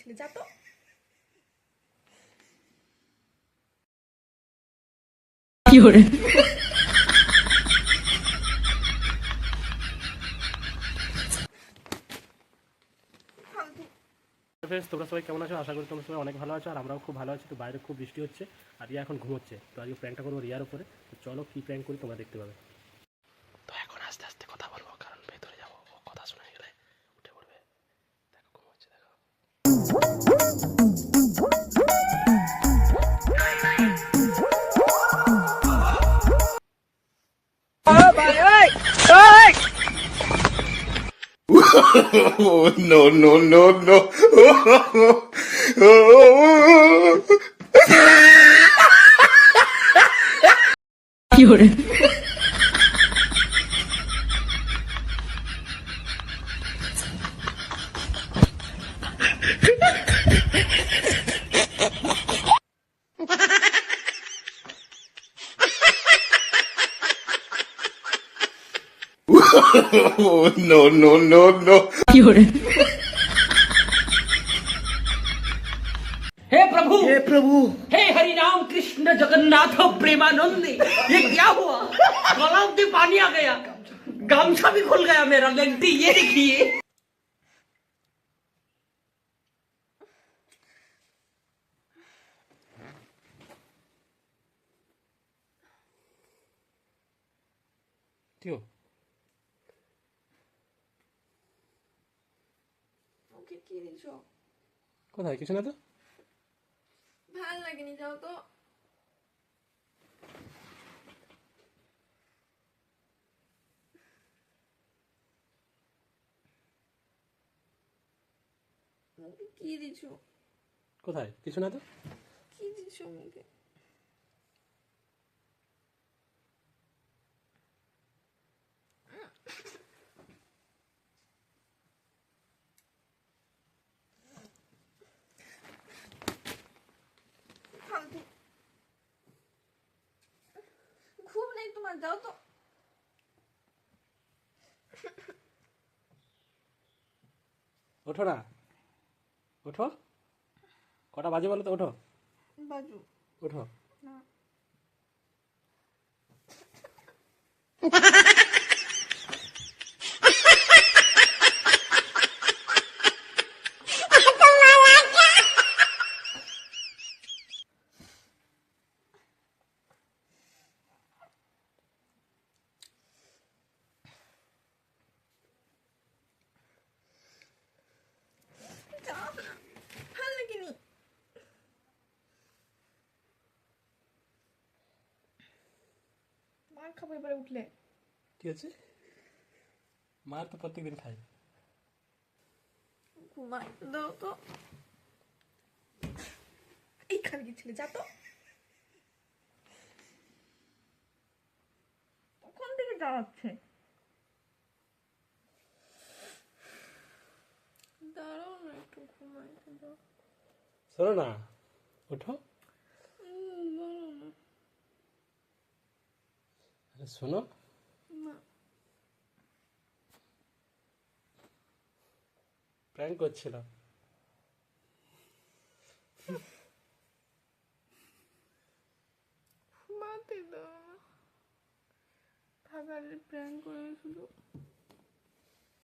ছেলে যা তো। তোমরা সবাই কেমন আছো? আশা করি তোমরা সবাই অনেক ভালো আছো আর আমরাও খুব ভালো আছি। তো বাইরে খুব বৃষ্টি হচ্ছে আর রিয়া এখন ঘুমোচ্ছে। তো আজকে প্র্যাঙ্কটা করব রিয়ার উপরে। তো চলো কি প্র্যাঙ্ক করি তোমরা দেখতে পাবে। No, no, no, no. Oh, no, no, no, no. हे प्रभु! हे प्रभु! हे हरि राम कृष्ण जगन्नाथ प्रेमानंदी ये क्या हुआ? गला में पानी आ गया। गामछा भी खुल गया मेरा लेंटी ये देखिए। ঠিক ওকে কি দিছো কোথায়? কিছু না তো? ভালো লাগেনি যাও তো। কি দিছো? কোথায়? কিছু না তো? কি দিছো মুখে? ঘুম নেই তো। ওঠো না। ওঠো। কটা বাজে বলো তো? ওঠো। বাজু। ওঠো। না যাও না ভালো লাগেনি মার খাব এবারে উঠলে। ঠিক আছে মার তো প্রত্যেকদিন খাই ঘুমাই দাও তো। এইখানে গেছিলে যা তো। কখন থেকে দাঁড়াচ্ছে। দাঁড়াও না একটু ঘুমাইতে দাও। শোনো না ওঠো উম, দাঁড়াও না আরে শোনো। প্র্যাঙ্ক করছিলাম থাকালে প্ল্যান করে শুধু।